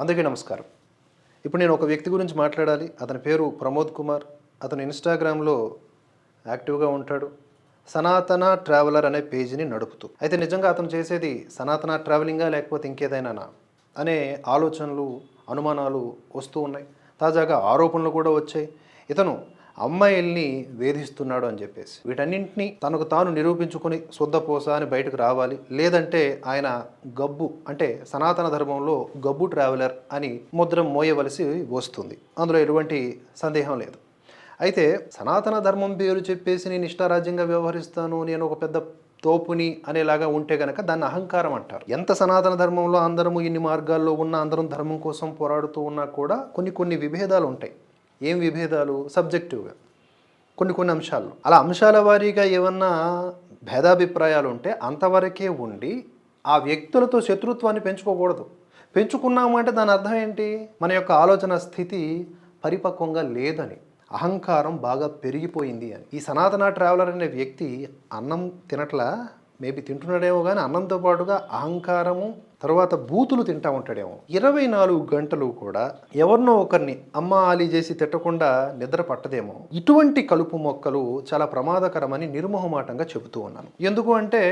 అందరికీ నమస్కారం. ఇప్పుడు నేను ఒక వ్యక్తి గురించి మాట్లాడాలి. అతని పేరు ప్రమోద్ కుమార్. అతను ఇన్స్టాగ్రామ్లో యాక్టివ్గా ఉంటాడు. సనాతన ట్రావెలర్ అనే పేజీని నడుపుతూ. అయితే నిజంగా అతను చేసేది సనాతన ట్రావెలింగా లేకపోతే ఇంకేదైనా అనే ఆలోచనలు అనుమానాలు వస్తూ ఉన్నాయి. తాజాగా ఆరోపణలు కూడా వచ్చాయి. ఇతను అమ్మాయిల్ని వేధిస్తున్నాడు అని చెప్పేసి. వీటన్నింటినీ తనకు తాను నిరూపించుకొని శుద్ధపోస అని బయటకు రావాలి. లేదంటే ఆయన గబ్బు అంటే సనాతన ధర్మంలో గబ్బు ట్రావెలర్ అని ముద్ర మోయవలసి వస్తుంది. అందులో ఎటువంటి సందేహం లేదు. అయితే సనాతన ధర్మం పేరు చెప్పేసి నేను ఇష్టారాజ్యంగా వ్యవహరిస్తాను నేను ఒక పెద్ద తోపుని అనేలాగా ఉంటే గనక దాన్ని అహంకారం అంటారు. ఎంత సనాతన ధర్మంలో అందరము ఇన్ని మార్గాల్లో ఉన్న అందరం ధర్మం కోసం పోరాడుతూ ఉన్నా కూడా కొన్ని కొన్ని విభేదాలు ఉంటాయి. ఏం విభేదాలు? సబ్జెక్టివ్గా. కొన్ని కొన్ని అంశాలు అలా అంశాల వారీగా ఏమన్నా భేదాభిప్రాయాలు ఉంటే అంతవరకే ఉండి ఆ వ్యక్తులతో శత్రుత్వాన్ని పెంచుకోకూడదు. పెంచుకున్నామంటే దాని అర్థం ఏంటి? మన యొక్క ఆలోచన స్థితి పరిపక్వంగా లేదని అహంకారం బాగా పెరిగిపోయింది అని. ఈ సనాతన ట్రావెలర్ అనే వ్యక్తి అన్నం తినట్లా మేబీ తింటున్నాడేమో కానీ అన్నంతో పాటుగా అహంకారము తర్వాత బూతులు తింటా ఉంటాడేమో. ఇరవై నాలుగు గంటలు కూడా ఎవరినో ఒకరిని అమ్మ ఆలి చేసి తిట్టకుండా నిద్ర పట్టదేమో. ఇటువంటి కలుపు మొక్కలు చాలా ప్రమాదకరమని నిర్మోహమాటంగా చెబుతూ ఉన్నాను. ఎందుకు అంటే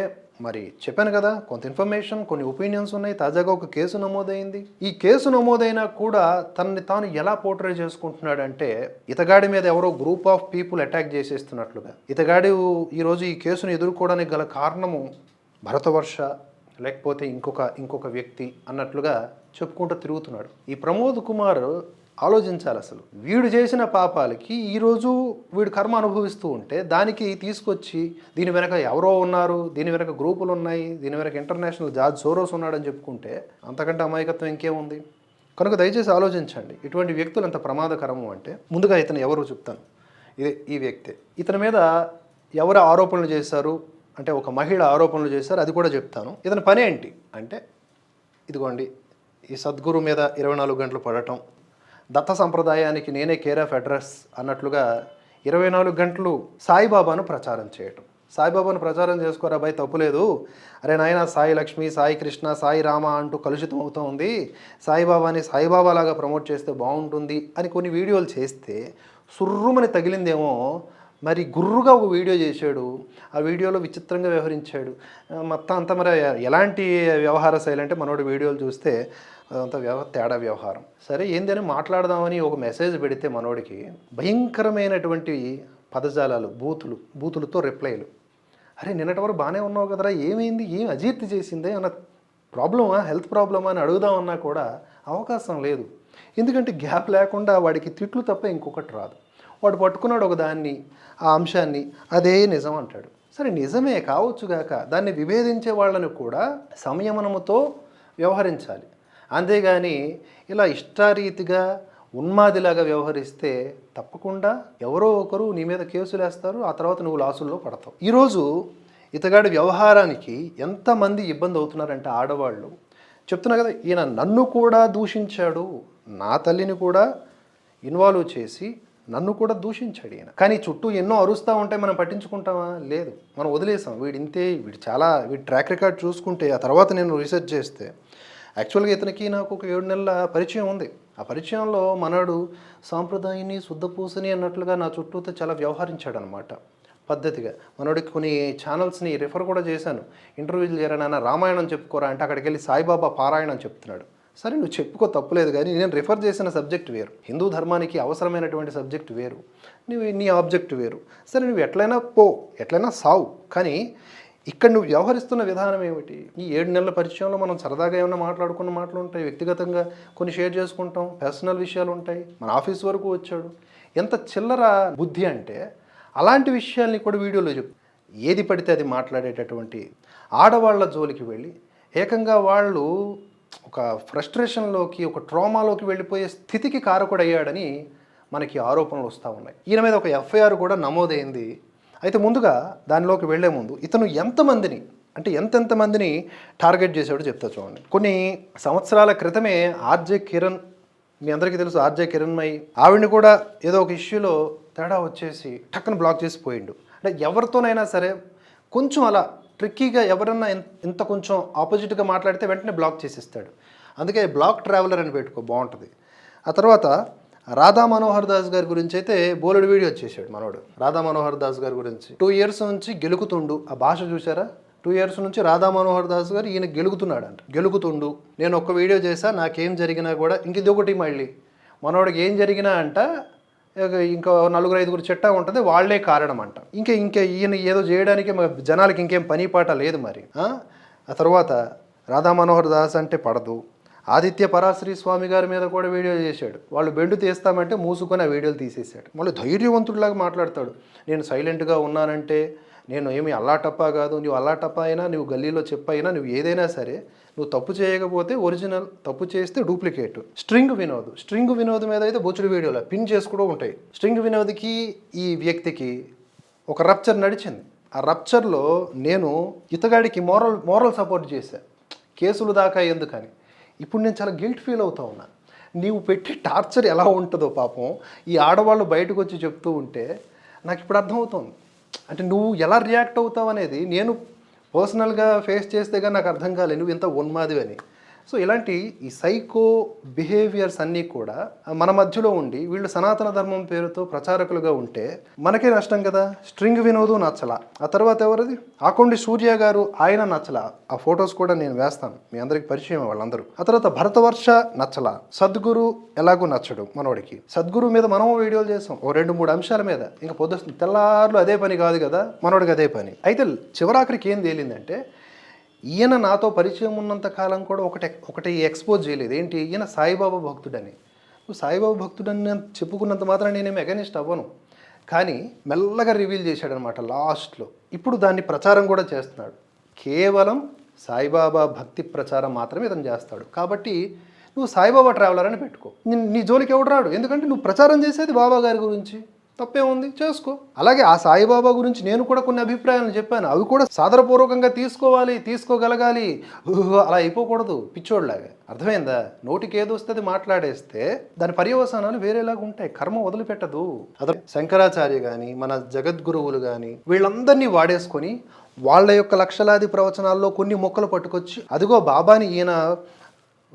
మరి చెప్పాను కదా కొంత ఇన్ఫర్మేషన్ కొన్ని ఒపీనియన్స్ ఉన్నాయి. తాజాగా ఒక కేసు నమోదైంది. ఈ కేసు నమోదైనా కూడా తనని తాను ఎలా పోర్ట్రే చేసుకుంటున్నాడంటే ఇతగాడి మీద ఎవరో గ్రూప్ ఆఫ్ పీపుల్ అటాక్ చేసేస్తున్నట్లుగా. ఇతగాడి ఈరోజు ఈ కేసును ఎదుర్కోవడానికి గల కారణము భరతవర్ష లేకపోతే ఇంకొక ఇంకొక వ్యక్తి అన్నట్లుగా చెప్పుకుంటూ తిరుగుతున్నాడు. ఈ ప్రమోద్ కుమార్ ఆలోచించాలి అసలు. వీడు చేసిన పాపాలకి ఈరోజు వీడు కర్మ అనుభవిస్తూ ఉంటే దానికి తీసుకొచ్చి దీని వెనక ఎవరో ఉన్నారు దీని వెనక గ్రూపులు ఉన్నాయి దీని వెనక ఇంటర్నేషనల్ జార్జ్ సోరోస్ ఉన్నాడని చెప్పుకుంటే అంతకంటే అమాయకత్వం ఇంకేముంది? కనుక దయచేసి ఆలోచించండి. ఇటువంటి వ్యక్తులు ఎంత ప్రమాదకరము అంటే ముందుగా ఇతను ఎవరు చెప్తాను. ఇదే ఈ వ్యక్తి. ఇతని మీద ఎవరు ఆరోపణలు చేశారు? అంటే ఒక మహిళ ఆరోపణలు చేశారు అది కూడా చెప్తాను. ఇతని పని ఏంటి? అంటే ఇదిగోండి ఈ సద్గురు మీద ఇరవై నాలుగు గంటలు పడటం దత్త సంప్రదాయానికి నేనే కేర్ ఆఫ్ అడ్రస్ అన్నట్లుగా ఇరవై నాలుగు గంటలు సాయిబాబాను ప్రచారం చేయటం. సాయిబాబాను ప్రచారం చేసుకోరా అబ్బాయి తప్పులేదు అరే నాయన సాయి లక్ష్మి సాయి కృష్ణ సాయి రామ అంటూ కలుషితం అవుతూ ఉంది. సాయిబాబాని సాయిబాబా లాగా ప్రమోట్ చేస్తే బాగుంటుంది అని కొన్ని వీడియోలు చేస్తే సుర్రుమని తగిలిందేమో మరి గుర్రుగా ఒక వీడియో చేశాడు. ఆ వీడియోలో విచిత్రంగా వ్యవహరించాడు. మొత్తం అంతా మరి ఎలాంటి వ్యవహార శైలి అంటే మనోడి వీడియోలు చూస్తే అదంతా వ్యవ తేడా వ్యవహారం. సరే ఏందని మాట్లాడదామని ఒక మెసేజ్ పెడితే మనోడికి భయంకరమైనటువంటి పదజాలాలు బూతులు బూతులతో రిప్లైలు. అరే నిన్నటి వరకు బాగానే ఉన్నావు కదరా ఏమైంది ఏం అజీర్తి చేసిందే అన్న ప్రాబ్లమా హెల్త్ ప్రాబ్లమా అని అడుగుదామన్నా కూడా అవకాశం లేదు. ఎందుకంటే గ్యాప్ లేకుండా వాడికి తిట్లు తప్ప ఇంకొకటి రాదు. వాడు పట్టుకున్నాడు ఒక దాన్ని ఆ అంశాన్ని. అదే నిజం అంటాడు. సరే నిజమే కావచ్చుగాక దాన్ని విభేదించే వాళ్ళని కూడా సంయమనముతో వ్యవహరించాలి. అంతేగాని ఇలా ఇష్టారీతిగా ఉన్మాదిలాగా వ్యవహరిస్తే తప్పకుండా ఎవరో ఒకరు నీ మీద కేసులు వేస్తారు ఆ తర్వాత నువ్వు లాసుల్లో పడతావు. ఈరోజు ఇతగాడి వ్యవహారానికి ఎంతమంది ఇబ్బంది అవుతున్నారంటే ఆడవాళ్ళు. చెప్తున్నా కదా ఈయన నన్ను కూడా దూషించాడు నా తల్లిని కూడా ఇన్వాల్వ్ చేసి నన్ను కూడా దూషించాడు ఈయన. కానీ చుట్టూ ఎన్నో అరుస్తూ ఉంటే మనం పట్టించుకుంటామా? లేదు. మనం వదిలేసాం. వీడు ఇంతే వీడు చాలా వీడి ట్రాక్ రికార్డ్ చూసుకుంటే ఆ తర్వాత నేను రీసెర్చ్ చేస్తే యాక్చువల్గా ఇతనికి నాకు ఒక ఏడు నెలల పరిచయం ఉంది. ఆ పరిచయంలో మనడు సాంప్రదాయాన్ని శుద్ధపూసని అన్నట్లుగా నా చుట్టూతో చాలా వ్యవహరించాడు అనమాట పద్ధతిగా. మనోడికి కొన్ని ఛానల్స్ని రిఫర్ కూడా చేశాను. ఇంటర్వ్యూలు చేరానన్న రామాయణం చెప్పుకోరా అంటే అక్కడికి వెళ్ళి సాయిబాబా పారాయణం చెప్తున్నాడు. సరే నువ్వు చెప్పుకో తప్పులేదు కానీ నేను రిఫర్ చేసిన సబ్జెక్ట్ వేరు. హిందూ ధర్మానికి అవసరమైనటువంటి సబ్జెక్ట్ వేరు. నువ్వు నీ ఆబ్జెక్ట్ వేరు. సరే నువ్వు ఎట్లయినా పో ఎట్లయినా సావు కానీ ఇక్కడ నువ్వు వ్యవహరిస్తున్న విధానం ఏమిటి? ఈ ఏడు నెలల పరిచయంలో మనం సరదాగా ఏమైనా మాట్లాడుకున్న మాటలు ఉంటాయి వ్యక్తిగతంగా కొన్ని షేర్ చేసుకుంటాం పర్సనల్ విషయాలు ఉంటాయి. మన ఆఫీస్ వరకు వచ్చాడు. ఎంత చిల్లర బుద్ధి అంటే అలాంటి విషయాల్ని కూడా వీడియోలో చెప్పు. ఏది పడితే అది మాట్లాడేటటువంటి ఆడవాళ్ళ జోలికి వెళ్ళి ఏకంగా వాళ్ళు ఒక ఫ్రస్ట్రేషన్లోకి ఒక ట్రామాలోకి వెళ్ళిపోయే స్థితికి కారకుడయ్యాడని మనకి ఆరోపణలు వస్తూ ఉన్నాయి. ఈయన మీద ఒక ఎఫ్ఐఆర్ కూడా నమోదైంది. అయితే ముందుగా దానిలోకి వెళ్ళే ముందు ఇతను ఎంతమందిని అంటే ఎంతెంత మందిని టార్గెట్ చేశాడో చెప్తా చూడండి. కొన్ని సంవత్సరాల క్రితమే ఆర్జే కిరణ్ మీ అందరికీ తెలుసు ఆర్జే కిరణ్మై ఆవిడని కూడా ఏదో ఒక ఇష్యూలో తేడా వచ్చేసి టక్కన బ్లాక్ చేసి పోయిండు. అంటే ఎవరితోనైనా సరే కొంచెం అలా ట్రిక్కీగా ఎవరన్నా ఇంత కొంచెం ఆపోజిట్గా మాట్లాడితే వెంటనే బ్లాక్ చేసేస్తాడు. అందుకే బ్లాక్ ట్రావెలర్ అని పెట్టుకో బాగుంటుంది. ఆ తర్వాత రాధా మనోహర్ దాస్ గారి గురించి అయితే బోలెడు వీడియో చేశాడు మనోడు. రాధా మనోహర్ దాస్ గారి గురించి. టూ ఇయర్స్ నుంచి గెలుకుతుండు. ఆ భాష చూసారా టూ ఇయర్స్ నుంచి రాధా మనోహర్ దాస్ గారు ఈయన గెలుగుతున్నాడంట. గెలుగుతుండు. గెలుకుతుండు నేను ఒక్క వీడియో చేశా నాకేం జరిగినా కూడా ఇంక ఇది ఒకటి మళ్ళీ. మనోడికి ఏం జరిగినా అంట ఇంకా నలుగురు ఐదుగురు చెట్టా ఉంటుంది వాళ్ళే కారణం అంట ఇంకా ఇంకా ఈయన ఏదో చేయడానికి జనాలకి ఇంకేం పని పాట లేదు మరి. ఆ? ఆ తర్వాత రాధా మనోహర్ దాస్ అంటే పడదు. ఆదిత్య పరాశ్రీ స్వామి గారి మీద కూడా వీడియో చేశాడు. వాళ్ళు బెండు తీస్తామంటే మూసుకొని ఆ వీడియోలు తీసేశాడు. మళ్ళీ ధైర్యవంతుడిలాగా మాట్లాడతాడు. నేను సైలెంట్గా ఉన్నానంటే నేను ఏమి అల్లాటప్పా కాదు నువ్వు అల్లాటప్పా అయినా నువ్వు గల్లీలో చెప్పైనా నువ్వు ఏదైనా సరే నువ్వు తప్పు చేయకపోతే ఒరిజినల్ తప్పు చేస్తే duplicate. String Vinod string Vinod మీద అయితే బొచ్చుడు వీడియోలో పిన్ చేసి కూడా ఉంటాయి. స్ట్రింగ్ వినోద్కి ఈ వ్యక్తికి ఒక రప్చర్ నడిచింది. ఆ రప్చర్లో నేను ఇతగాడికి మోరల్ మోరల్ సపోర్ట్ చేశాను కేసులు దాకా ఎందుకని? ఇప్పుడు నేను చాలా గిల్ట్ ఫీల్ అవుతా ఉన్నా. నీవు పెట్టే టార్చర్ ఎలా ఉంటుందో పాపం ఈ ఆడవాళ్ళు బయటకు వచ్చి చెప్తూ ఉంటే నాకు ఇప్పుడు అర్థమవుతుంది. అంటే నువ్వు ఎలా రియాక్ట్ అవుతావు అనేది నేను పర్సనల్గా ఫేస్ చేస్తే కానీ నాకు అర్థం కాలేదు. నువ్వు ఇంత ఉన్మాదివి అని సో ఇలాంటి ఈ సైకో బిహేవియర్స్ అన్నీ కూడా మన మధ్యలో ఉండి వీళ్ళు సనాతన ధర్మం పేరుతో ప్రచారకులుగా ఉంటే మనకే నష్టం కదా? స్ట్రింగ్ వినోదు నచ్చల. ఆ తర్వాత ఎవరిది? ఆకొండి సూర్య గారు ఆయన నచ్చల. ఆ ఫొటోస్ కూడా నేను వేస్తాను. మీ అందరికి పరిచయం వాళ్ళందరూ. ఆ తర్వాత భరతవర్ష నచ్చల. సద్గురు ఎలాగూ నచ్చడు మనోడికి. సద్గురు మీద మనం వీడియోలు చేసాం. ఓ రెండు మూడు అంశాల మీద. ఇంకా పొద్దు తెల్లారులు అదే పని కాదు కదా? మనోడికి అదే పని. అయితే చివరాఖరికి ఏం తేలిందంటే ఈయన నాతో పరిచయం ఉన్నంత కాలం కూడా ఒకటి ఒకటి ఎక్స్పోజ్ చేయలేదు. ఏంటి? ఈయన సాయిబాబా భక్తుడని. నువ్వు సాయిబాబా భక్తుడని చెప్పుకున్నంత మాత్రం నేనేమి అగనిస్ట్ అవ్వను. కానీ మెల్లగా రివీల్ చేశాడనమాట లాస్ట్లో ఇప్పుడు దాన్ని ప్రచారం కూడా చేస్తున్నాడు. కేవలం సాయిబాబా భక్తి ప్రచారం మాత్రమే ఇతను చేస్తాడు. కాబట్టి నువ్వు సాయిబాబా ట్రావెలర్ అని పెట్టుకో. నీ- నీ జోలికి ఎవడు రాడు? ఎందుకంటే నువ్వు ప్రచారం చేసేది బాబా గారి గురించి. తప్పే ఉంది చేసుకో. అలాగే ఆ సాయిబాబా గురించి నేను కూడా కొన్ని అభిప్రాయాలు చెప్పాను. అవి కూడా సాదరపూర్వకంగా తీసుకోవాలి తీసుకోగలగాలి. అలా అయిపోకూడదు. పిచ్చోడ్లాగా అర్థమైందా? నోటికి ఏదొస్తుంది మాట్లాడేస్తే దాని పర్యవసానాలు వేరేలాగా ఉంటాయి. కర్మ వదిలిపెట్టదు. అదే శంకరాచార్య కానీ మన జగద్గురువులు కానీ వీళ్ళందరినీ వాడేసుకొని వాళ్ళ యొక్క లక్షలాది ప్రవచనాల్లో కొన్ని మొక్కలు పట్టుకొచ్చి అదిగో బాబాని ఈయన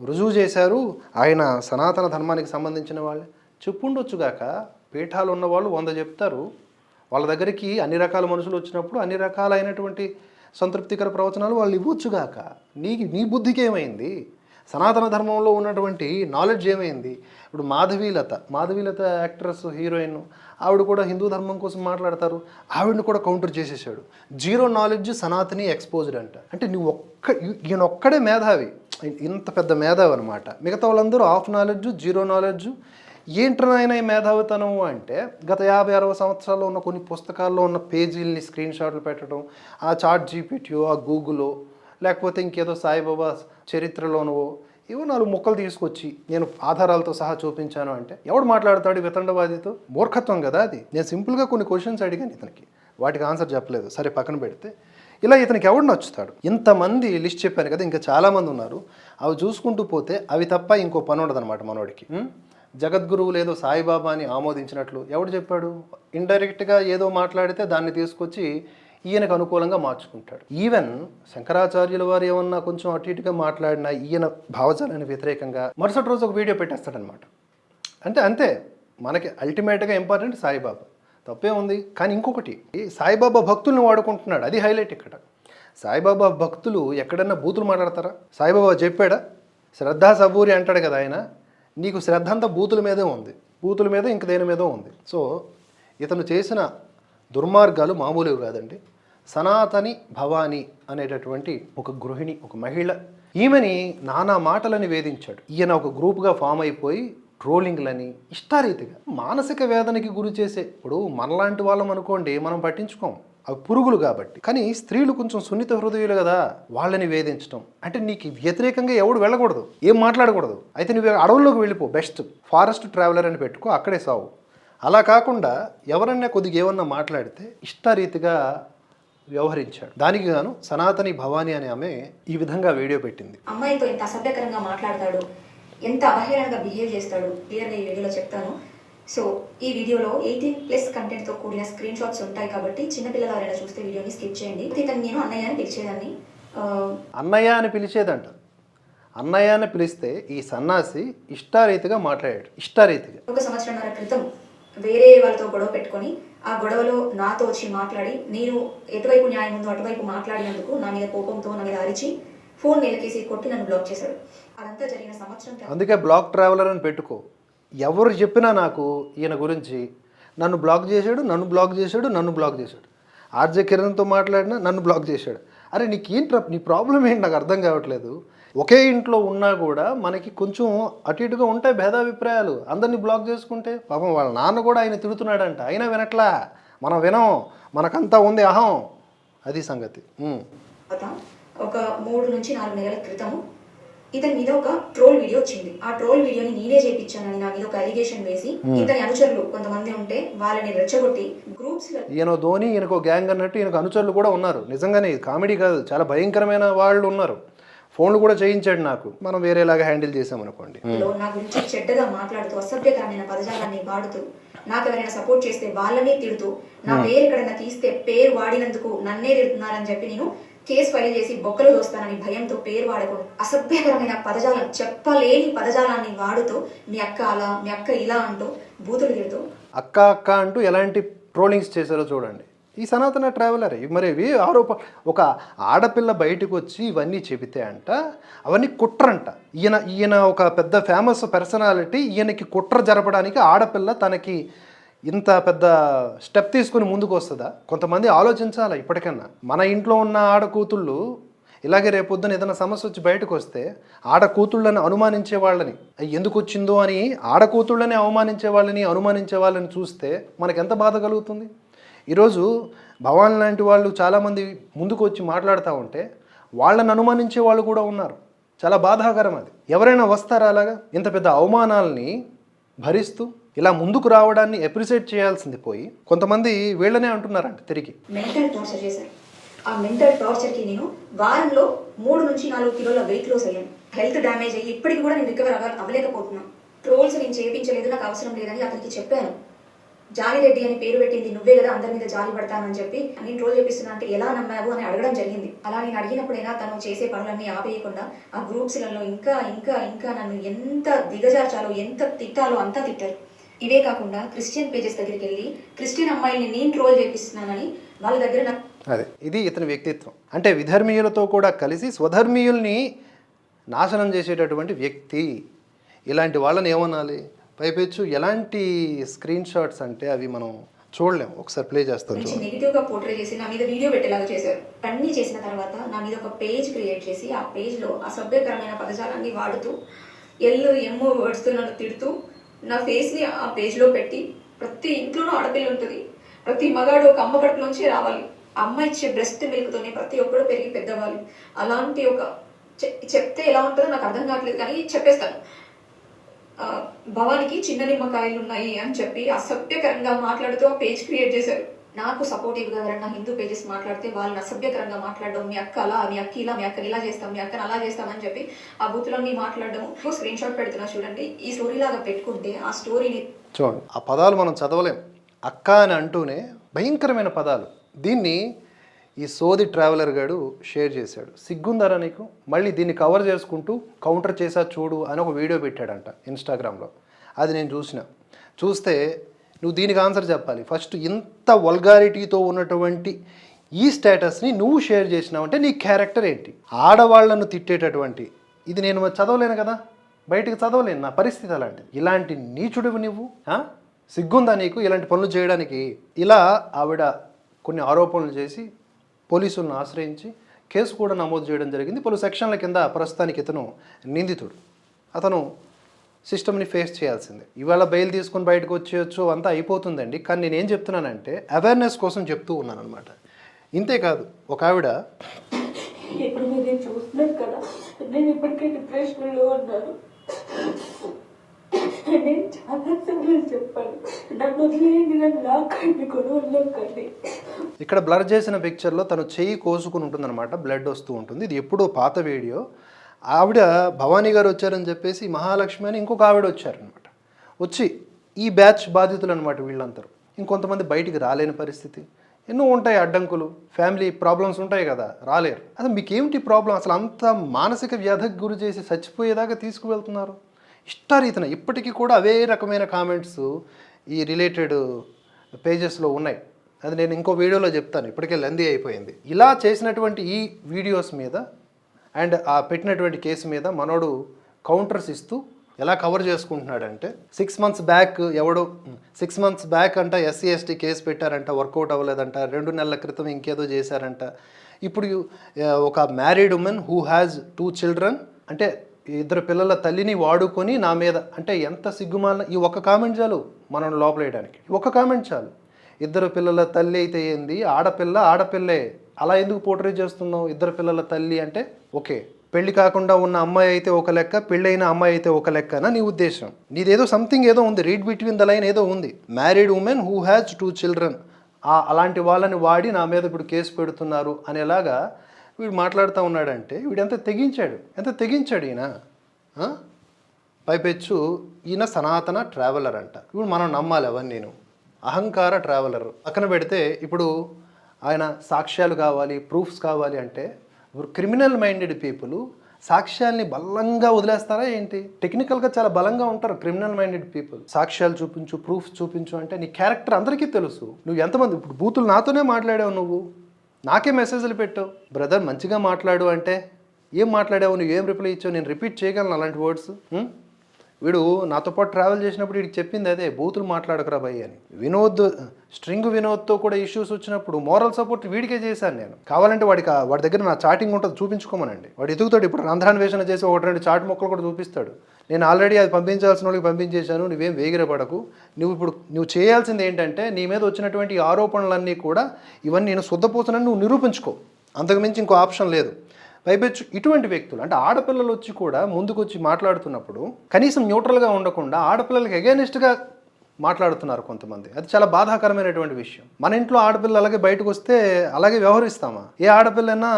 రుజువు చేశారు. ఆయన సనాతన ధర్మానికి సంబంధించిన వాళ్ళే. చెప్పుండొచ్చుగాక. పీఠాలు ఉన్న వాళ్ళు వంద చెప్తారు. వాళ్ళ దగ్గరికి అన్ని రకాల మనుషులు వచ్చినప్పుడు అన్ని రకాలైనటువంటి సంతృప్తికర ప్రవచనాలు వాళ్ళు ఇవ్వచ్చుగాక నీకు నీ బుద్ధికి ఏమైంది? సనాతన ధర్మంలో ఉన్నటువంటి నాలెడ్జ్ ఏమైంది? ఇప్పుడు మాధవీలత మాధవీలత యాక్ట్రెస్ హీరోయిన్ ఆవిడ కూడా హిందూ ధర్మం కోసం మాట్లాడతారు. ఆవిడని కూడా కౌంటర్ చేసేసాడు జీరో నాలెడ్జ్ సనాతని ఎక్స్పోజ్డ్ అంట. అంటే నువ్వు ఒక్క ఈయన ఒక్కడే మేధావి. ఇంత పెద్ద మేధావి అనమాట మిగతా వాళ్ళందరూ ఆఫ్ నాలెడ్జ్ జీరో నాలెడ్జ్ ఏంట్రనైనా మేధావితనం అంటే గత యాభై అరవై సంవత్సరాల్లో ఉన్న కొన్ని పుస్తకాల్లో ఉన్న పేజీల్ని స్క్రీన్ షాట్లు పెట్టడం ఆ చాట్ జీపీటీయో ఆ గూగులో లేకపోతే ఇంకేదో సాయిబాబా చరిత్రలోనో ఏవో నాలుగు ముక్కలు తీసుకొచ్చి నేను ఆధారాలతో సహా చూపించాను అంటే ఎవడు మాట్లాడతాడు వితండవాదితో? మూర్ఖత్వం కదా అది. నేను సింపుల్గా కొన్ని క్వశ్చన్స్ అడిగాను ఇతనికి. వాటికి ఆన్సర్ చెప్పలేదు. సరే పక్కన పెడితే ఇలా ఇతనికి ఎవడు నచ్చుతాడు? ఇంతమంది లిస్ట్ చెప్పాను కదా ఇంకా చాలామంది ఉన్నారు. అవి చూసుకుంటూ పోతే అవి తప్ప ఇంకో పని ఉండదు అనమాట మనోడికి జగద్గురువు లేదో సాయిబాబా అని ఆమోదించినట్లు ఎవడు చెప్పాడు? ఇండైరెక్ట్గా ఏదో మాట్లాడితే దాన్ని తీసుకొచ్చి ఈయనకు అనుకూలంగా మార్చుకుంటాడు. ఈవెన్ శంకరాచార్యుల వారు ఏమన్నా కొంచెం అటు ఇటుగా మాట్లాడినా ఈయన భావజాలానికి వ్యతిరేకంగా మరుసటి రోజు ఒక వీడియో పెట్టేస్తాడనమాట అంటే అంతే. మనకి అల్టిమేట్గా ఇంపార్టెంట్ సాయిబాబా. తప్పే ఉంది. కానీ ఇంకొకటి ఈ సాయిబాబా భక్తుల్ని వాడుకుంటున్నాడు. అది హైలైట్ ఇక్కడ. సాయిబాబా భక్తులు ఎక్కడన్నా బూతులు మాట్లాడతారా? సాయిబాబా చెప్పాడా? శ్రద్ధా సబూరి అంటాడు కదా ఆయన. నీకు శ్రద్ధ అంతా బూతుల మీదే ఉంది. బూతుల మీద ఇంక దేని మీద ఉంది. సో ఇతను చేసిన దుర్మార్గాలు మామూలు కాదండి. సనాతని భవాని అనేటటువంటి ఒక గృహిణి ఒక మహిళ ఈమెని నానా మాటలని వేధించాడు. ఈయన ఒక గ్రూప్గా ఫామ్ అయిపోయి ట్రోలింగ్లని ఇష్టారీతిగా మానసిక వేదనకి గురి చేసే. ఇప్పుడు మనలాంటి వాళ్ళం అనుకోండి మనం పట్టించుకోం. అవి పురుగులు కాబట్టి. కానీ స్త్రీలు కొంచెం సున్నిత హృదయులు కదా వాళ్ళని వేధించడం అంటే నీకు వ్యతిరేకంగా ఎవడు వెళ్ళకూడదు ఏం మాట్లాడకూడదు. అయితే నువ్వు అడవుల్లోకి వెళ్ళిపో బెస్ట్. ఫారెస్ట్ ట్రావెలర్ అని పెట్టుకో అక్కడే సావు. అలా కాకుండా ఎవరన్నా కొద్దిగా ఏమన్నా మాట్లాడితే ఇష్టారీతిగా వ్యవహరించాడు. దానికి గాను సనాతని భవాని అనే ఆమె ఈ విధంగా వీడియో పెట్టింది. అమ్మాయితో ఇంత అసభ్యకరంగా మాట్లాడతాడు ఎంత అవహేళనగా బిహేవ్ చేస్తాడు క్లియర్గా ఈ వీడియోలో చెప్తాను. సో ఈ వీడియోలో ఎయిటీన్ ప్లస్ కంటెంట్తో కూడిన స్క్రీన్ షాట్స్ ఉంటాయి కాబట్టి చిన్నపిల్లలు ఎవరైనా చూస్తే వీడియోని స్కిప్ చేయండి. ఇతను నేను అన్నయ్య అని పిలిచేదాన్ని. అన్నయ్య అని పిలిచేదంట. అన్నయ్య అని పిలిస్తే ఈ సన్నాసి ఇష్టారీతిగా మాట్లాడాడు. ఇష్టారీతిగా. ఒక సంవత్సరంన్నర క్రితం వేరే వాళ్ళతో గొడవ పెట్టుకొని ఆ గొడవలో నాతో వచ్చి మాట్లాడి నేను ఎటువైపు న్యాయం ఉందో అటువైపు మాట్లాడినందుకు నా మీద కోపంతో నా మీద అరిచి ఫోన్ నేలకేసి కొట్టి నన్ను బ్లాక్ చేశాడు. అదంతా జరిగిన సంవత్సరం అందుకే బ్లాక్ ట్రావెలర్ అని పెట్టుకో. ఎవరు చెప్పినా నాకు ఈయన గురించి నన్ను బ్లాక్ చేశాడు నన్ను బ్లాక్ చేశాడు నన్ను బ్లాక్ చేశాడు. ఆర్జే కిరణ్తో మాట్లాడినా నన్ను బ్లాక్ చేశాడు. అరే నీకు ఏంటి నీ ప్రాబ్లం ఏంటి? నాకు అర్థం కావట్లేదు. ఒకే ఇంట్లో ఉన్నా కూడా మనకి కొంచెం అటు ఇటుగా ఉంటాయి భేదాభిప్రాయాలు. అందరినీ బ్లాక్ చేసుకుంటే పాపం వాళ్ళ నాన్న కూడా ఆయన తిడుతున్నాడంట. అయినా వినట్లా? మనం వినం. మనకంతా ఉంది అహం. అది సంగతి. ఒక మూడు నుంచి నాలుగు నెలల క్రితం ఇతని మీద ఒక ట్రోల్ వీడియో వచ్చింది. ఆ ట్రోల్ వీడియోని నేనే చేపించానని నా మీద ఒక అలిగేషన్ వేసి ఇతని అనుచరులు కొంతమంది ఉంటే వాళ్ళని రెచ్చగొట్టి గ్రూప్స్ ఈయన ధోని ఈయనకు గ్యాంగ్ అన్నట్టు ఈయనకు అనుచరులు కూడా ఉన్నారు. నిజంగానే ఇది కామెడీ కాదు. చాలా భయంకరమైన వాళ్ళు ఉన్నారు. ఫోన్లు కూడా చేయించాడు నాకు. మనం వేరేలాగా హ్యాండిల్ చేసామనుకోండి లో నా గురించి చెడ్డగా మాట్లాడుతూ అసభ్యకరమైన పదజాలాన్ని వాడుతూ నాకు ఎవరైనా సపోర్ట్ చేస్తే వాళ్ళనే తిడుతూ నా పేరు ఎక్కడైనా తీస్తే పేరు వాడినందుకు నన్నే తిడుతున్నారని చెప్పి నేను కేసు ఫైల్ చేసి బొక్కలు దోస్తానని భయంతో పేరు వాడకుండా అసభ్యకరమైన పదజాలం చెప్పలేని పదజాలాన్ని వాడుతూ మీ అక్క అలా మీ అక్క ఇలా అంటూ బూతులు తిడుతూ అక్క అక్క అంటూ ఎలాంటి ట్రోలింగ్స్ చేశారో చూడండి. ఈ సనాతన ట్రావెలర్ మరి ఇవి ఆరోప ఒక ఆడపిల్ల బయటకు వచ్చి ఇవన్నీ చెబితే అంట అవన్నీ కుట్రంట. ఈయన ఈయన ఒక పెద్ద ఫేమస్ పర్సనాలిటీ ఈయనకి కుట్ర జరపడానికి ఆడపిల్ల తనకి ఇంత పెద్ద స్టెప్ తీసుకుని ముందుకు వస్తుందా? కొంతమంది ఆలోచించాలి ఇప్పటికన్నా? మన ఇంట్లో ఉన్న ఆడకూతుళ్ళు ఇలాగే రేపొద్దున ఏదైనా సమస్య వచ్చి బయటకు వస్తే ఆడకూతుళ్ళని అనుమానించే వాళ్ళని ఎందుకు వచ్చిందో అని ఆడకూతుళ్ళని అవమానించే వాళ్ళని అనుమానించే వాళ్ళని చూస్తే మనకు ఎంత బాధ కలుగుతుంది? ఈరోజు భవాన్ లాంటి వాళ్ళు చాలామంది ముందుకు వచ్చి మాట్లాడుతూ ఉంటే వాళ్ళని అనుమానించే వాళ్ళు కూడా ఉన్నారు. చాలా బాధాకరం అది. ఎవరైనా వస్తారా అలాగా? ఇంత పెద్ద అవమానాల్ని భరిస్తూ ఇలా ముందుకు రావడాన్ని అప్రిషియేట్ చేయాల్సింది పోయి కొంతమంది వీళ్ళనే అంటున్నారంట తిరిగి. మెంటల్ టార్చర్ చేశారు. ఆ మెంటల్ టార్చర్కి నేను వారంలో మూడు నుంచి నాలుగు కిలోల వెయిట్ లాస్ అయ్యాను. హెల్త్ డ్యామేజ్ అయ్యి ఇప్పటికి కూడా నేను రికవర్ అవ్వ అవ్వలేకపోతున్నాను. ట్రోల్స్ నేను చేయించలేదు నాకు అవసరం లేదని అతనికి చెప్పాను. జాలిరెడ్డి అని పేరు పెట్టింది నువ్వే కదా అందరి మీద జాలి పడతానని చెప్పి నేను ట్రోల్ చేపిస్తున్నా అంటే ఎలా నమ్మావు అని అడగడం జరిగింది. అలా నేను అడిగినప్పుడైనా తను చేసే పనులన్నీ ఆపేయకుండా ఆ గ్రూప్స్లలో ఇంకా ఇంకా ఇంకా నన్ను ఎంత దిగజార్చాలో ఎంత తిట్టాలో అంతా తిట్టారు. ఇవే కాకుండా క్రిస్టియన్ పేజెస్ దగ్గరికి వెళ్ళి క్రిస్టియన్ అమ్మాయిల్ని నేను ట్రోల్ చేపిస్తున్నానని వాళ్ళ దగ్గర అదే ఇది ఇతని వ్యక్తిత్వం. అంటే విధర్మీయులతో కూడా కలిసి స్వధర్మీయుల్ని నాశనం చేసేటటువంటి వ్యక్తి. ఇలాంటి వాళ్ళని ఏమనాలి? పైపెచ్చు ఎలాంటి స్క్రీన్ షాట్స్ అంటే అవి మనం చూడలేం ఒకసారి ప్లే చేస్తాం చూడండి నెగిటివ్గా పోర్ట్రే చేసి నా మీద వీడియో పెట్టేలాగా చేశారు. అన్ని చేసిన తర్వాత నా మీద ఒక పేజ్ క్రియేట్ చేసి ఆ పేజ్లో అసభ్యకరమైన పదజాలాన్ని వాడుతూ ఎల్లు ఎమ్ము వర్డ్స్ నన్ను తిడుతూ నా ఫేస్ని ఆ పేజ్లో పెట్టి ప్రతి ఇంట్లోనూ ఆడపిల్ల ఉంటుంది. ప్రతి మగాడు ఒక అమ్మ కడుపులోంచి రావాలి. అమ్మ ఇచ్చే బ్రెస్ట్ మిల్క్తోనే ప్రతి ఒక్కరు పెరిగి పెద్దవాళ్ళు అలాంటి ఒక చె- చెప్తే ఎలా ఉంటుందో నాకు అర్థం కావట్లేదు కానీ చెప్పేస్తాను. భవానికి చిన్న నిమ్మకాయలు ఉన్నాయి అని చెప్పి అసభ్యకరంగా మాట్లాడుతూ ఆ పేజ్ క్రియేట్ చేశారు. నాకు సపోర్టివ్గా ఎవరైనా హిందూ పేజెస్ మాట్లాడితే వాళ్ళని అసభ్యకరంగా మాట్లాడడం మీ అక్క అలా మీ అక్క ఇలా మీ అక్కని ఇలా చేస్తాం మీ అక్కని అలా చేస్తామని చెప్పి ఆ బూతులన్నీ మాట్లాడడం స్క్రీన్ షాట్ పెడుతున్నా చూడండి. ఈ స్టోరీ లాగా పెట్టుకుంటే ఆ స్టోరీని చూడండి ఆ పదాలు మనం చదవలేం. అక్క అని అంటూనే భయంకరమైన పదాలు. దీన్ని ఈ సోది ట్రావెలర్ గాడు షేర్ చేశాడు. సిగ్గుందరా నీకు? మళ్ళీ దీన్ని కవర్ చేసుకుంటూ కౌంటర్ చేసా చూడు అని ఒక వీడియో పెట్టాడంట ఇన్స్టాగ్రామ్లో అది నేను చూసిన. చూస్తే నువ్వు దీనికి ఆన్సర్ చెప్పాలి. ఫస్ట్ ఇంత వల్గారిటీతో ఉన్నటువంటి ఈ స్టేటస్ని నువ్వు షేర్ చేసినావంటే నీ క్యారెక్టర్ ఏంటి? ఆడవాళ్ళను తిట్టేటటువంటి ఇది నేను చదవలేను కదా? బయటకు చదవలేను నా పరిస్థితి అలాంటిది. ఇలాంటి నీచుడివి నువ్వు సిగ్గుందా నీకు ఇలాంటి పనులు చేయడానికి? ఇలా ఆవిడ కొన్ని ఆరోపణలు చేసి పోలీసులను ఆశ్రయించి కేసు కూడా నమోదు చేయడం జరిగింది. పలు సెక్షన్ల కింద ప్రస్తుతానికి ఇతను నిందితుడు. అతను సిస్టమ్ని ఫేస్ చేయాల్సిందే. ఇవాళ బెయిల్ తీసుకొని బయటకు వచ్చేయచ్చు అంతా అయిపోతుందండి. కానీ నేనేం చెప్తున్నానంటే అవేర్నెస్ కోసం చెప్తూ ఉన్నాను అనమాట ఇంతే కాదు ఒక ఆవిడ ఇప్పుడు మీరు చూస్తున్నారు కదా నేను ఇప్పటికే డిప్రెషన్లో ఉన్నాను. నేను చాలా సార్లు చెప్పాను నన్ను వదిలేయండి నన్ను లాక్కండి గొడవల్లోకండి ఇక్కడ బ్లర్ చేసిన పిక్చర్లో తను చెయ్యి కోసుకుని ఉంటుందన్నమాట బ్లడ్ వస్తూ ఉంటుంది. ఇది ఎప్పుడో పాత వీడియో ఆవిడ భవానీ గారు వచ్చారని చెప్పేసి మహాలక్ష్మి అని ఇంకొక ఆవిడ వచ్చారనమాట వచ్చి ఈ బ్యాచ్ బాధితులు అనమాట వీళ్ళందరూ. ఇంకొంతమంది బయటికి రాలేని పరిస్థితి. ఎన్నో ఉంటాయి అడ్డంకులు. ఫ్యామిలీ ప్రాబ్లమ్స్ ఉంటాయి కదా రాలేరు. అసలు మీకేమిటి ప్రాబ్లం? అసలు అంత మానసిక వ్యధకు గురి చేసి చచ్చిపోయేదాకా తీసుకువెళ్తున్నారు? ఇష్టారీతన ఇప్పటికీ కూడా అవే రకమైన కామెంట్స్ ఈ రిలేటెడ్ పేజెస్లో ఉన్నాయి. అది నేను ఇంకో వీడియోలో చెప్తాను. ఇప్పటికే లెందీ అయిపోయింది. ఇలా చేసినటువంటి ఈ వీడియోస్ మీద అండ్ ఆ పెట్టినటువంటి కేసు మీద మనోడు కౌంటర్స్ ఇస్తూ ఎలా కవర్ చేసుకుంటున్నాడంటే సిక్స్ మంత్స్ బ్యాక్ ఎవడో సిక్స్ మంత్స్ బ్యాక్ అంట ఎస్సీ ఎస్టీ కేసు పెట్టారంట వర్కౌట్ అవ్వలేదంట రెండు నెలల క్రితం ఇంకేదో చేశారంట. ఇప్పుడు ఒక married women who has two children అంటే ఇద్దరు పిల్లల తల్లిని వాడుకొని నా మీద అంటే ఎంత సిగ్గుమాల ఈ ఒక్క కామెంట్ చాలు మనం లోపలేయడానికి ఒక కామెంట్ చాలు. ఇద్దరు పిల్లల తల్లి అయితే ఏంది? ఆడపిల్ల ఆడపిల్లే. అలా ఎందుకు పోర్ట్రేట్ చేస్తున్నావు? ఇద్దరు పిల్లల తల్లి అంటే ఓకే. పెళ్ళి కాకుండా ఉన్న అమ్మాయి అయితే ఒక లెక్క పెళ్ళైన అమ్మాయి అయితే ఒక లెక్కన నీ ఉద్దేశం. నీదేదో సంథింగ్ ఏదో ఉంది. రీడ్ బిట్వీన్ ద లైన్ ఏదో ఉంది. Married women who has two children అలాంటి వాళ్ళని వాడి నా మీద ఇప్పుడు కేసు పెడుతున్నారు అనేలాగా వీడు మాట్లాడుతూ ఉన్నాడంటే వీడు ఎంత తెగించాడు? ఎంత తెగించాడు ఈయన? పైపెచ్చు ఈయన సనాతన ట్రావెలర్ అంట. ఇప్పుడు మనం నమ్మాలి అవన్నీ నేను అహంకార ట్రావెలర్ పక్కన పెడితే ఇప్పుడు ఆయన సాక్ష్యాలు కావాలి ప్రూఫ్స్ కావాలి అంటే ఇప్పుడు క్రిమినల్ మైండెడ్ పీపుల్ సాక్ష్యాల్ని బలంగా వదిలేస్తారా ఏంటి? టెక్నికల్గా చాలా బలంగా ఉంటారు క్రిమినల్ మైండెడ్ పీపుల్ సాక్ష్యాలు చూపించు ప్రూఫ్ చూపించు అంటే నీ క్యారెక్టర్ అందరికీ తెలుసు. నువ్వు ఎంతమంది? ఇప్పుడు బూతులు నాతోనే మాట్లాడావు నువ్వు. నాకే మెసేజ్లు పెట్టావు. బ్రదర్ మంచిగా మాట్లాడు అంటే ఏం మాట్లాడావు? నువ్వు ఏం రిప్లై ఇచ్చావు? నేను రిపీట్ చేయగలను అలాంటి వర్డ్స్ వీడు నాతో పాటు ట్రావెల్ చేసినప్పుడు వీడికి చెప్పింది అదే బూతులు మాట్లాడకరా భయ్ అని. వినోద్ స్ట్రింగ్ వినోద్తో కూడా ఇష్యూస్ వచ్చినప్పుడు మోరల్ సపోర్ట్ వీడికే చేశాను నేను. కావాలంటే వాడికి వాడి దగ్గర నా చాటింగ్ ఉంటుంది చూపించుకోమనండి. వాడు ఎదుగుతాడు ఇప్పుడు రంధ్రాన్వేషణ చేసి ఒకటి రెండు చాట్ మొక్కలు కూడా చూపిస్తాడు. నేను ఆల్రెడీ అది పంపించాల్సిన వాళ్ళకి పంపించేశాను నువ్వేం వేగిరపడకు. నువ్వు ఇప్పుడు నువ్వు చేయాల్సింది ఏంటంటే నీ మీద వచ్చినటువంటి ఆరోపణలన్నీ కూడా ఇవన్నీ నేను శుద్ధపోతున్నాను నువ్వు నిరూపించుకో. అంతకుమించి ఇంకో ఆప్షన్ లేదు. పైపెచ్చు ఇటువంటి వ్యక్తులు అంటే ఆడపిల్లలు వచ్చి కూడా ముందుకు వచ్చి మాట్లాడుతున్నప్పుడు కనీసం న్యూట్రల్గా ఉండకుండా ఆడపిల్లలకి అగేనిస్ట్గా మాట్లాడుతున్నారు కొంతమంది. అది చాలా బాధాకరమైనటువంటి విషయం. మన ఇంట్లో ఆడపిల్ల అలాగే బయటకు వస్తే అలాగే వ్యవహరిస్తామా? ఏ ఆడపిల్లైనా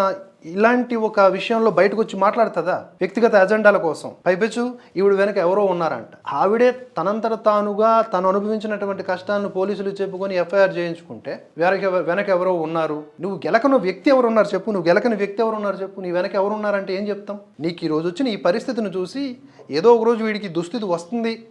ఇలాంటి ఒక విషయంలో బయటకు వచ్చి మాట్లాడుతుందా? వ్యక్తిగత ఎజెండాల కోసం. పైపెచ్చు ఈవిడ వెనక ఎవరో ఉన్నారంట. ఆవిడే తనంతట తానుగా తను అనుభవించినటువంటి కష్టాన్ని పోలీసులు చెప్పుకొని ఎఫ్ఐఆర్ చేయించుకుంటే వెనక వెనక ఎవరో ఉన్నారు. నువ్వు గెలకను వ్యక్తి ఎవరు ఉన్నారు చెప్పు నువ్వు గెలకని వ్యక్తి ఎవరు ఉన్నారు చెప్పు నీ వెనక ఎవరు ఉన్నారంటే ఏం చెప్తాం? నీకు ఈ రోజు వచ్చిన ఈ పరిస్థితిని చూసి ఏదో ఒక రోజు వీడికి దుస్థితి వస్తుంది.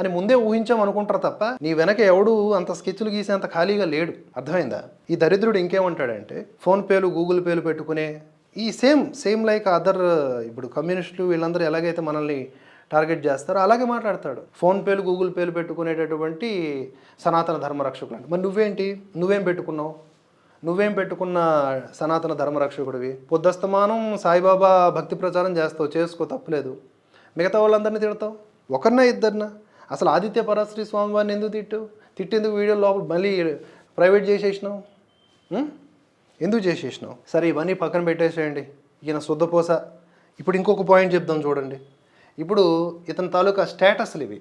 అని ముందే ఊహించాం అనుకుంటారు తప్ప నీ వెనక ఎవడు అంత స్కెచ్లు గీసేంత ఖాళీగా లేడు. అర్థమైందా? ఈ దరిద్రుడు ఇంకేమంటాడంటే ఫోన్ పేలు గూగుల్ పేలు పెట్టుకునే ఈ సేమ్ సేమ్ లైక్ అదర్ ఇప్పుడు కమ్యూనిస్టులు వీళ్ళందరూ ఎలాగైతే మనల్ని టార్గెట్ చేస్తారో అలాగే మాట్లాడతాడు. ఫోన్ పేలు గూగుల్ పేలు పెట్టుకునేటటువంటి సనాతన ధర్మ రక్షకులు అంటే మరి నువ్వేంటి? నువ్వేం పెట్టుకున్నావు? నువ్వేం పెట్టుకున్న సనాతన ధర్మరక్షకుడివి పొద్దస్తమానం సాయిబాబా భక్తి ప్రచారం చేస్తావు చేసుకో తప్పులేదు. మిగతా వాళ్ళందరినీ తిడతావు? ఒకరినా ఇద్దరినా? అసలు ఆదిత్య పరాశ్రీ స్వామి వారిని ఎందుకు తిట్టు? తిట్టేందుకు వీడియో లోపల మళ్ళీ ప్రైవేట్ చేసేసినావు? ఎందుకు చేసేసినావు? సరే ఇవన్నీ పక్కన పెట్టేసేయండి. ఈయన శుద్ధపోస ఇప్పుడు ఇంకొక పాయింట్ చెప్దాం చూడండి. ఇప్పుడు ఇతని తాలూకా స్టేటస్లు ఇవి.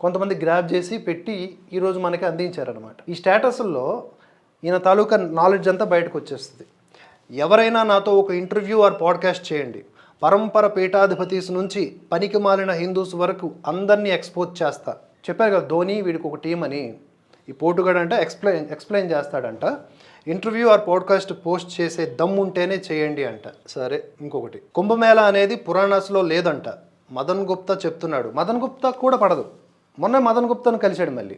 కొంతమంది గ్రాప్ చేసి పెట్టి ఈరోజు మనకి అందించారనమాట ఈ స్టేటస్ల్లో ఈయన తాలూకా నాలెడ్జ్ అంతా బయటకు వచ్చేస్తుంది. ఎవరైనా నాతో ఒక ఇంటర్వ్యూ ఆర్ పాడ్కాస్ట్ చేయండి. పరంపర పీఠాధిపతీస్ నుంచి పనికి మాలిన హిందూస్ వరకు అందరినీ ఎక్స్పోజ్ చేస్తా. చెప్పారు కదా ధోని వీడికి ఒక టీం అని. ఈ పోటుగాడు అంటే ఎక్స్ప్లెయిన్ ఎక్స్ప్లెయిన్ చేస్తాడంట. ఇంటర్వ్యూ ఆర్ పాడ్కాస్ట్ పోస్ట్ చేసే దమ్ ఉంటేనే చేయండి అంట. సరే ఇంకొకటి. కుంభమేళ అనేది పురాణాస్లో లేదంట. మదన్ గుప్తా చెప్తున్నాడు. మదన్ గుప్తా కూడా పడదు. మొన్న మదన్ గుప్తాను కలిశాడు మళ్ళీ.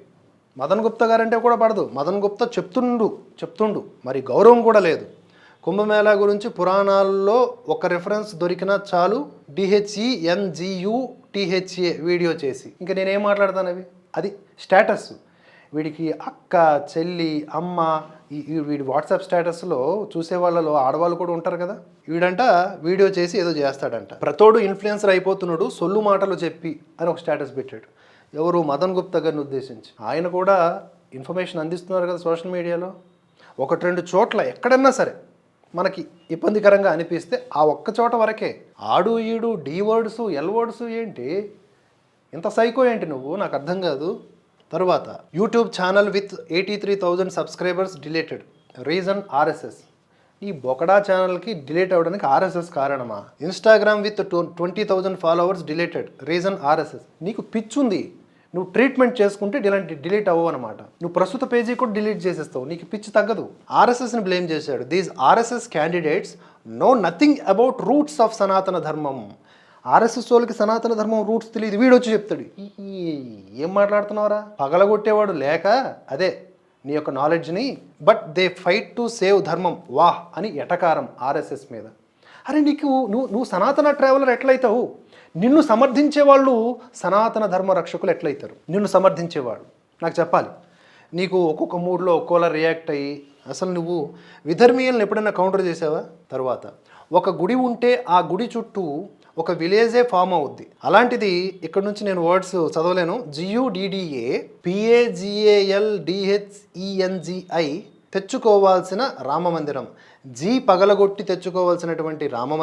మదన్ గుప్తా గారంటే కూడా పడదు. మదన్ గుప్తా చెప్తుండు చెప్తుండు. మరి గౌరవం కూడా లేదు. కుంభమేళా గురించి పురాణాల్లో ఒక రెఫరెన్స్ దొరికినా చాలు. డిహెచ్ఈ టీహెచ్ఏ టిహెచ్ఏ వీడియో చేసి. ఇంకా నేనేం మాట్లాడతాను అవి? అది స్టేటస్ వీడికి అక్క చెల్లి అమ్మ ఈ వీడి వాట్సాప్ స్టేటస్లో చూసే వాళ్ళలో ఆడవాళ్ళు కూడా ఉంటారు కదా? వీడంట వీడియో చేసి ఏదో చేస్తాడంట. ప్రతోడు ఇన్ఫ్లుయెన్సర్ అయిపోతున్నాడు సొల్లు మాటలు చెప్పి అని ఒక స్టేటస్ పెట్టాడు. ఎవరు? మదన్ గుప్తా గారిని ఉద్దేశించి. ఆయన కూడా ఇన్ఫర్మేషన్ అందిస్తున్నారు కదా సోషల్ మీడియాలో ఒకటి రెండు చోట్ల ఎక్కడన్నా సరే మనకి ఇబ్బందికరంగా అనిపిస్తే ఆ ఒక్క చోట వరకే. ఆడు ఈడు డీ వర్డ్స్ ఎల్ వర్డ్స్ ఏంటి? ఇంత సైకో ఏంటి నువ్వు? నాకు అర్థం కాదు. తరువాత YouTube channel with eighty three thousand subscribers deleted. Reason RSS. ఈ బొకడా ఛానల్కి డిలేట్ అవ్వడానికి ఆర్ఎస్ఎస్ కారణమా? Instagram with twenty thousand followers deleted. Reason RSS. నీకు పిచ్చుంది. నువ్వు ట్రీట్మెంట్ చేసుకుంటే ఇలాంటి డిలీట్ అవ్వవు అనమాట నువ్వు ప్రస్తుత పేజీ కూడా డిలీట్ చేసేస్తావు. నీకు పిచ్చి తగ్గదు. ఆర్ఎస్ఎస్ని బ్లేమ్ చేశాడు. These RSS candidates know nothing about roots of Sanatana Dharma RSS వాళ్ళకి సనాతన ధర్మం రూట్స్ తెలియదు. వీడు వచ్చి చెప్తాడు ఈ- ఏం మాట్లాడుతున్నావురా? పగలగొట్టేవాడు లేక అదే నీ యొక్క నాలెడ్జ్ని but they fight to save Dharma వాహ్ అని ఎటకారం ఆర్ఎస్ఎస్ మీద. అరే నీకు నువ్వు నువ్వు సనాతన ట్రావెలర్ ఎట్లయితావు? నిన్ను సమర్థించే వాళ్ళు సనాతన ధర్మ రక్షకులు ఎట్లయితారు? నిన్ను సమర్థించేవాళ్ళు నాకు చెప్పాలి. నీకు ఒక్కొక్క మూడ్లో ఒక్కోలా రియాక్ట్ అయ్యి అసలు నువ్వు విధర్మీయులను ఎప్పుడైనా కౌంటర్ చేసావా? తర్వాత. ఒక గుడి ఉంటే ఆ గుడి చుట్టూ ఒక విలేజే ఫామ్ అవుద్ది. అలాంటిది ఇక్కడ నుంచి నేను వర్డ్స్ చదవలేను. జియుడిడిఏ పిఏజిఏఎల్ డిహెచ్ఈఎన్జిఐ తెచ్చుకోవాల్సిన రామ మందిరం జీ పగలగొట్టి తెచ్చుకోవాల్సినటువంటి రామ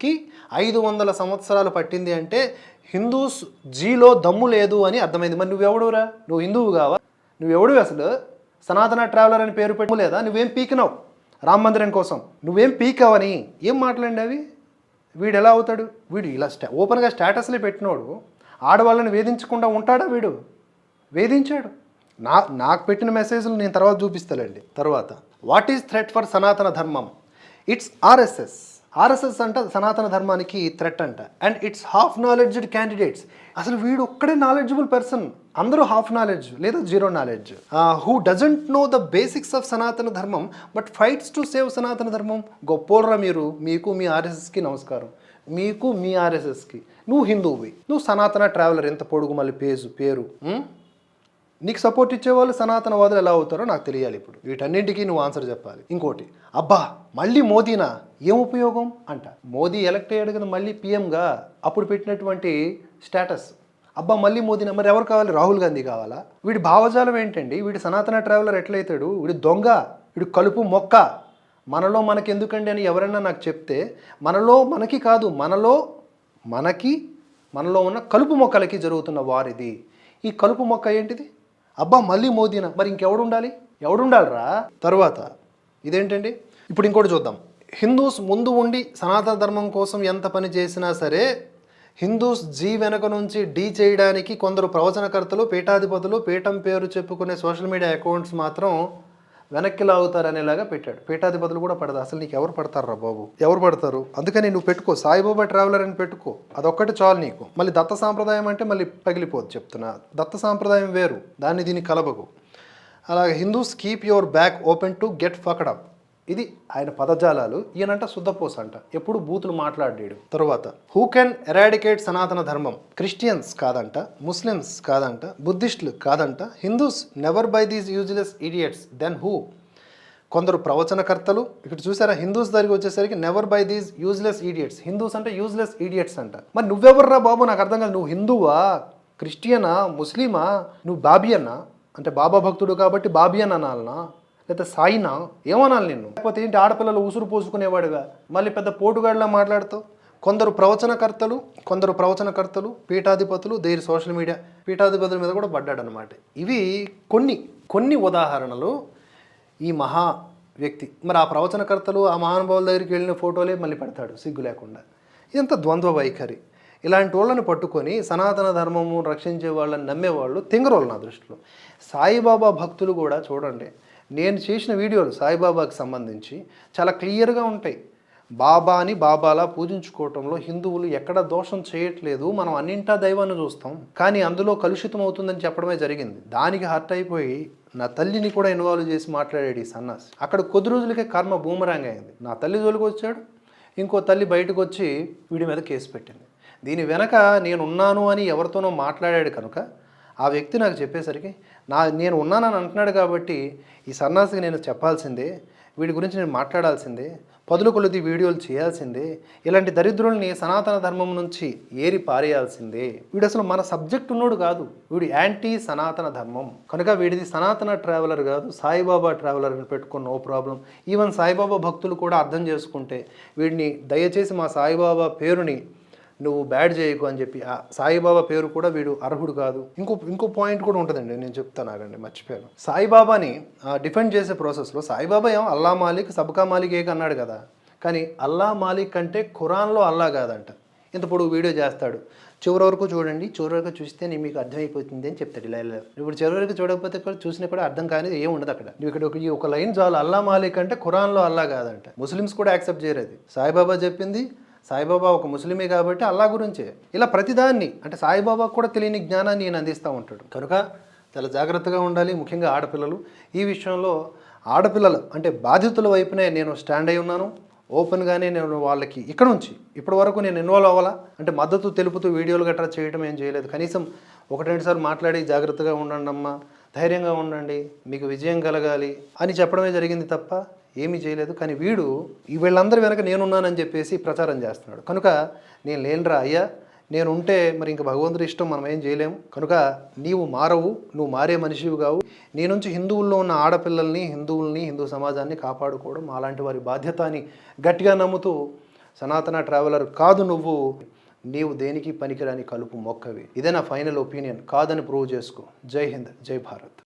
కి ఐదు వందల సంవత్సరాలు పట్టింది అంటే హిందూస్ జీలో దమ్ము లేదు అని అర్థమైంది. మరి నువ్వెవడురా? నువ్వు హిందువు కావా? నువ్వెవడు అసలు? సనాతన ట్రావెలర్ అని పేరు పెట్టు లేదా? నువ్వేం పీకినావు రామ మందిరం కోసం? నువ్వేం పీకావని? ఏం మాట్లాడి అవి? వీడు ఎలా అవుతాడు? వీడు ఇలా స్టా ఓపెన్గా స్టేటస్లే పెట్టినోడు ఆడవాళ్ళని వేధించకుండా ఉంటాడా వీడు? వేధించాడు. నా నాకు పెట్టిన మెసేజ్లు నేను తర్వాత చూపిస్తానండి తర్వాత వాట్ ఈజ్ థ్రెట్ ఫర్ సనాతన ధర్మం? It's RSS. ఆర్ఎస్ఎస్ అంట సనాతన ధర్మానికి థ్రెట్ అంట. And it's half knowledged candidates అసలు వీడు ఒక్కడే నాలెడ్జబుల్ పర్సన్ అందరూ హాఫ్ నాలెడ్జ్ లేదా zero knowledge who doesn't know the basics of Sanatana Dharma but fights to save సనాతన ధర్మం? గొప్పోర్రా మీరు. మీకు మీ ఆర్ఎస్ఎస్కి నమస్కారం. మీకు మీ ఆర్ఎస్ఎస్కి. నువ్వు హిందువువి. నువ్వు సనాతన ట్రావెలర్ ఎంత పొడుగు మళ్ళీ పేజు పేరు నీకు సపోర్ట్ ఇచ్చేవాళ్ళు సనాతనవాదులు ఎలా అవుతారో నాకు తెలియాలి ఇప్పుడు. వీటన్నింటికి నువ్వు ఆన్సర్ చెప్పాలి. ఇంకోటి అబ్బా మళ్ళీ మోదీనా? ఏం ఉపయోగం? అంట. మోదీ ఎలక్ట్ అయ్యాడు కదా మళ్ళీ పీఎంగా అప్పుడు పెట్టినటువంటి స్టేటస్ అబ్బా మళ్ళీ మోదీనా? మరి ఎవరు కావాలి? రాహుల్ గాంధీ కావాలా? వీడి భావజాలం ఏంటండి? వీడి సనాతన ట్రావెలర్ ఎట్లయితాడు? వీడి దొంగ? వీడి కలుపు మొక్క? మనలో మనకి ఎందుకండి అని ఎవరైనా నాకు చెప్తే మనలో మనకి కాదు మనలో మనకి మనలో ఉన్న కలుపు మొక్కలకి జరుగుతున్న వారిది. ఈ కలుపు మొక్క ఏంటిది? అబ్బా మళ్ళీ మోదీనా? మరి ఇంకెవడు ఉండాలి ఎవడుండాలిరా? తర్వాత ఇదేంటండి? ఇప్పుడు ఇంకోటి చూద్దాం. హిందూస్ ముందు ఉండి సనాతన ధర్మం కోసం ఎంత పని చేసినా సరే హిందూస్ జీ వెనక నుంచి డీ చేయడానికి కొందరు ప్రవచనకర్తలు పీఠాధిపతులు పీఠం పేరు చెప్పుకునే సోషల్ మీడియా అకౌంట్స్ మాత్రం వెనక్కి లాగుతారు అనేలాగా పెట్టాడు. పీఠాధిపతులు కూడా పడదు. అసలు నీకు ఎవరు పడతారు రా బాబు? ఎవరు పడతారు? అందుకని నువ్వు పెట్టుకో. సాయిబాబా ట్రావెలర్ అని పెట్టుకో. అదొక్కటి చాలు నీకు. మళ్ళీ దత్త సాంప్రదాయం అంటే మళ్ళీ పగిలిపోదు చెప్తున్నా. దత్త సాంప్రదాయం వేరు. దాన్ని దీన్ని కలపకు. అలాగే Hindus keep your back open to get fucked up. ఇది ఆయన పదజాలాలు ఈయనంట శుద్ధపోస అంట ఎప్పుడు బూతులు మాట్లాడాడు. తరువాత హూ కెన్ ఎరాడికేట్ సనాతన ధర్మం? క్రిస్టియన్స్ కాదంట ముస్లిమ్స్ కాదంట బుద్ధిస్టులు కాదంట Hindus never by these useless idiots then who? కొందరు ప్రవచనకర్తలు ఇక్కడ చూసారా హిందూస్ దగ్గరికి వచ్చేసరికి never by these useless idiots Hindus అంటే యూజ్లెస్ ఈడియట్స్ అంట. మరి నువ్వెవర్రా బాబు? నాకు అర్థం కాదు నువ్వు హిందువా? క్రిస్టియనా? ముస్లిమా? నువ్వు బాబియన్నా అంటే బాబా భక్తుడు కాబట్టి బాబియన్ అనాలనా? లేదా సాయినా? ఏమనాలి నిన్ను? లేకపోతే ఏంటి ఆడపిల్లలు ఉసురు పోసుకునేవాడుగా? మళ్ళీ పెద్ద పోటుగాడిలా మాట్లాడుతావు? కొందరు ప్రవచనకర్తలు కొందరు ప్రవచనకర్తలు పీఠాధిపతులు దేని సోషల్ మీడియా పీఠాధిపతుల మీద కూడా పడ్డాడు అనమాట ఇవి కొన్ని కొన్ని ఉదాహరణలు ఈ మహా వ్యక్తి. మరి ఆ ప్రవచనకర్తలు ఆ మహానుభావుల దగ్గరికి వెళ్ళిన ఫోటోలే మళ్ళీ పెడతాడు సిగ్గు లేకుండా. ఇదంత ద్వంద్వ వైఖరి. ఇలాంటి వాళ్ళని పట్టుకొని సనాతన ధర్మము రక్షించే వాళ్ళని నమ్మేవాళ్ళు తింగరోళ్ళు నా దృష్టిలో. సాయిబాబా భక్తులు కూడా చూడండి నేను చేసిన వీడియోలు సాయిబాబాకి సంబంధించి చాలా క్లియర్గా ఉంటాయి. బాబాని బాబాలా పూజించుకోవటంలో హిందువులు ఎక్కడ దోషం చేయట్లేదు మనం అన్నింటా దైవాన్ని చూస్తాం. కానీ అందులో కలుషితం అవుతుందని చెప్పడమే జరిగింది. దానికి హర్ట్ అయిపోయి నా తల్లిని కూడా ఇన్వాల్వ్ చేసి మాట్లాడాడు ఈ సన్నాసి. అక్కడ కొద్ది రోజులకే కర్మ బూమరాంగ్ అయింది. నా తల్లి జోలికి వచ్చాడు ఇంకో తల్లి బయటకు వచ్చి వీడి మీద కేసు పెట్టింది. దీని వెనక నేను ఉన్నాను అని ఎవరితోనో మాట్లాడాడు కనుక ఆ వ్యక్తి నాకు చెప్పేసరికి నా నేను ఉన్నానని అంటున్నాడు కాబట్టి ఈ సన్నాసికి నేను చెప్పాల్సిందే వీడి గురించి నేను మాట్లాడాల్సిందే పదుల కొలది వీడియోలు చేయాల్సిందే ఇలాంటి దరిద్రుల్ని సనాతన ధర్మం నుంచి ఏరి పారేయాల్సిందే. వీడు అసలు మన సబ్జెక్ట్ ఉన్నోడు కాదు వీడు యాంటీ సనాతన ధర్మం. కనుక వీడిది సనాతన ట్రావెలర్ కాదు సాయిబాబా ట్రావెలర్ అని పెట్టుకున్న నో ప్రాబ్లం. ఈవెన్ సాయిబాబా భక్తులు కూడా అర్థం చేసుకుంటే వీడిని దయచేసి మా సాయిబాబా పేరుని నువ్వు బ్యాడ్ చేయకు అని చెప్పి ఆ సాయిబాబా పేరు కూడా వీడు అర్హుడు కాదు. ఇంకో ఇంకో పాయింట్ కూడా ఉంటుందండి నేను చెప్తాను ఆగండి మర్చిపోయాను. సాయిబాబాని డిఫెండ్ చేసే ప్రాసెస్లో సాయిబాబా ఏం అల్లా మాలిక్ సబ్కా మాలిక్ ఏక అన్నాడు కదా. కానీ అల్లా మాలిక్ అంటే ఖురాన్లో అల్లా కాదంట. ఇంత పొడుగు వీడియో చేస్తాడు. చివరి వరకు చూడండి చివరి వరకు చూస్తే నేను మీకు అర్థమైపోతుంది అని చెప్తాడు ఇలా ఇలా ఇప్పుడు చివరి వరకు చూడకపోతే కూడా చూసినా కూడా అర్థం కానిది ఏం ఉండదు అక్కడ. నువ్వు ఇక్కడ ఒక- ఈ ఒక లైన్ చాలు అల్లా మాలిక్ అంటే ఖురాన్లో అల్లా కాదంట. ముస్లిమ్స్ కూడా యాక్సెప్ట్ చేయరు అది. సాయిబాబా చెప్పింది సాయిబాబా ఒక ముస్లిమే కాబట్టి అల్లా గురించే. ఇలా ప్రతిదాన్ని అంటే సాయిబాబా కూడా తెలియని జ్ఞానాన్ని నేను అందిస్తూ ఉంటాడు. కనుక చాలా జాగ్రత్తగా ఉండాలి ముఖ్యంగా ఆడపిల్లలు. ఈ విషయంలో ఆడపిల్లలు అంటే బాధితుల వైపునే నేను స్టాండ్ అయి ఉన్నాను. ఓపెన్గానే నేను వాళ్ళకి ఇక్కడ నుంచి ఇప్పటి వరకు నేను ఇన్వాల్వ్ అవ్వాలా? అంటే మద్దతు తెలుపుతూ వీడియోలు గట్రా చేయడం ఏం చేయలేదు. కనీసం ఒకటి రెండు సార్లు మాట్లాడి జాగ్రత్తగా ఉండండి అమ్మా ధైర్యంగా ఉండండి మీకు విజయం కలగాలి అని చెప్పడమే జరిగింది తప్ప ఏమీ చేయలేదు. కానీ వీడు వీళ్ళందరూ వీళ్ళందరి వెనక నేనున్నానని చెప్పేసి ప్రచారం చేస్తున్నాడు. కనుక నేను లేనురా అయ్యా. నేను ఉంటే మరి ఇంక భగవంతుడి ఇష్టం మనం ఏం చేయలేము కనుక నీవు మారవు. నువ్వు మారే మనిషివి కావు. నీ నుంచి హిందువుల్లో ఉన్న ఆడపిల్లల్ని హిందువుల్ని హిందూ సమాజాన్ని కాపాడుకోవడం అలాంటి వారి బాధ్యత అని గట్టిగా నమ్ముతూ సనాతన ట్రావెలర్ కాదు నువ్వు. నీవు దేనికి పనికిరాని కలుపు మొక్కవి. ఇదే నా ఫైనల్ ఒపీనియన్. కాదని ప్రూవ్ చేసుకో. జై హింద్. జై భారత్.